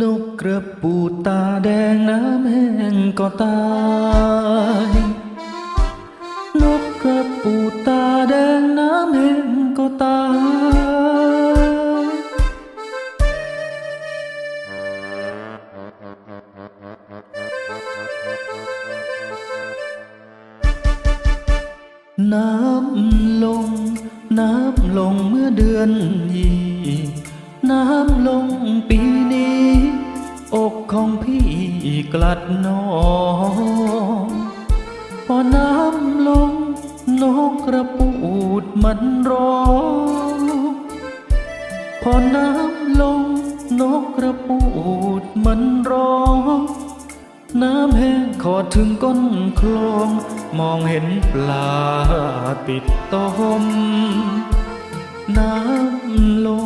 นกกระปูตาแดงน้ำแห้งก็ตาย นกกระปูตาแดงน้ำแห้งก็ตาย น้ำลง น้ำลงเมื่อเดือนยี่ น้ำลงปีนี้ อกของพี่กลัดนองพอน้ำลงนกกระปูดมันร้องพอน้ำลงนกกระปูดมันร้องน้ำแห้งขอถึงก้นคลอง มองเห็นปลาติดต้ม น้ำลง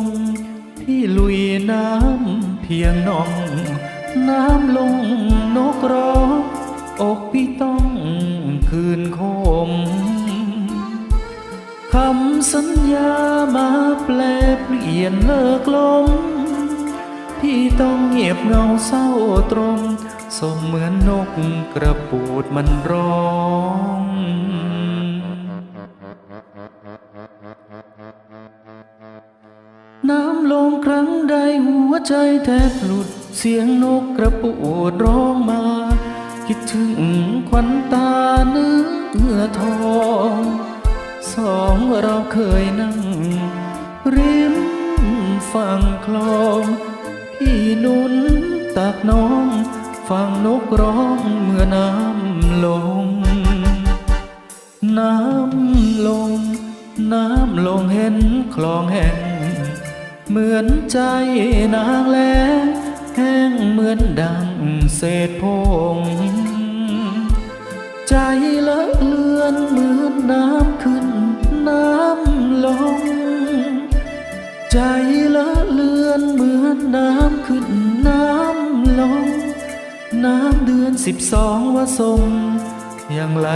พียงน้อง น้ำลงนกร้องอกพี่ต้องคืนคมคำสัญญามาแปลเปลี่ยนเลิกลมพี่ต้องเงียบเงาเศร้าตรงสมเหมือนนกกระปูดมันร้อง ใจแทบหลุดเสียงนกกระปูดร้องมา คิดถึงควันตาเนื้อทองสองเราเคยนั่ง ริมฝั่งคลองพี่นุนตักน้องฟังนกร้องเมื่อน้ำลง น้ำลง น้ำลงเห็นคลองแห้ง เหมือนใจนางแลแห้งเหมือนดังเศษพง ใจละเลือนเหมือนน้ำขึ้นน้ำลง ใจละเลือนเหมือนน้ำขึ้นน้ำลง น้ำเดือนสิบสองว่าทรงยังไหล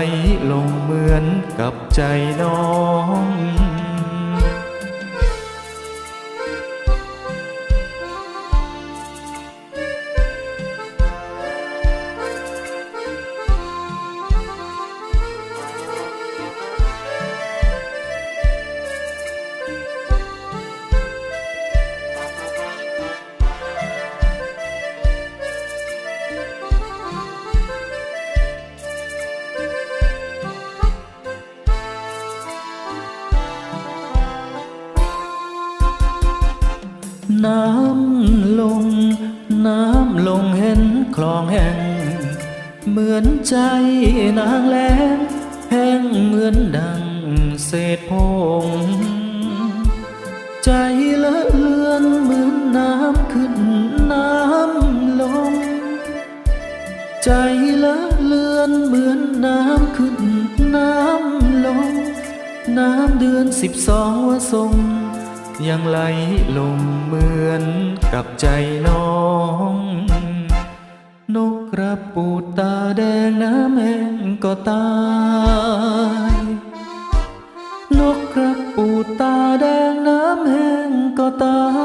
ลงเหมือนกับใจน้อง น้ำลง น้ำลงเห็นคลองแห้งเหมือนใจนางแลงแห้งเหมือนดังเศษพง ใจละเลือนเหมือนน้ำขึ้นน้ำลง ใจละเลือนเหมือนน้ำขึ้นน้ำลง น้ำเดือนสิบสองว่าทรง ยังไหลลมเหมือนกับใจน้อง นกกระปูดตาแดงน้ำแหงก็ตาย นกกระปูดตาแดงน้ำแหงก็ตาย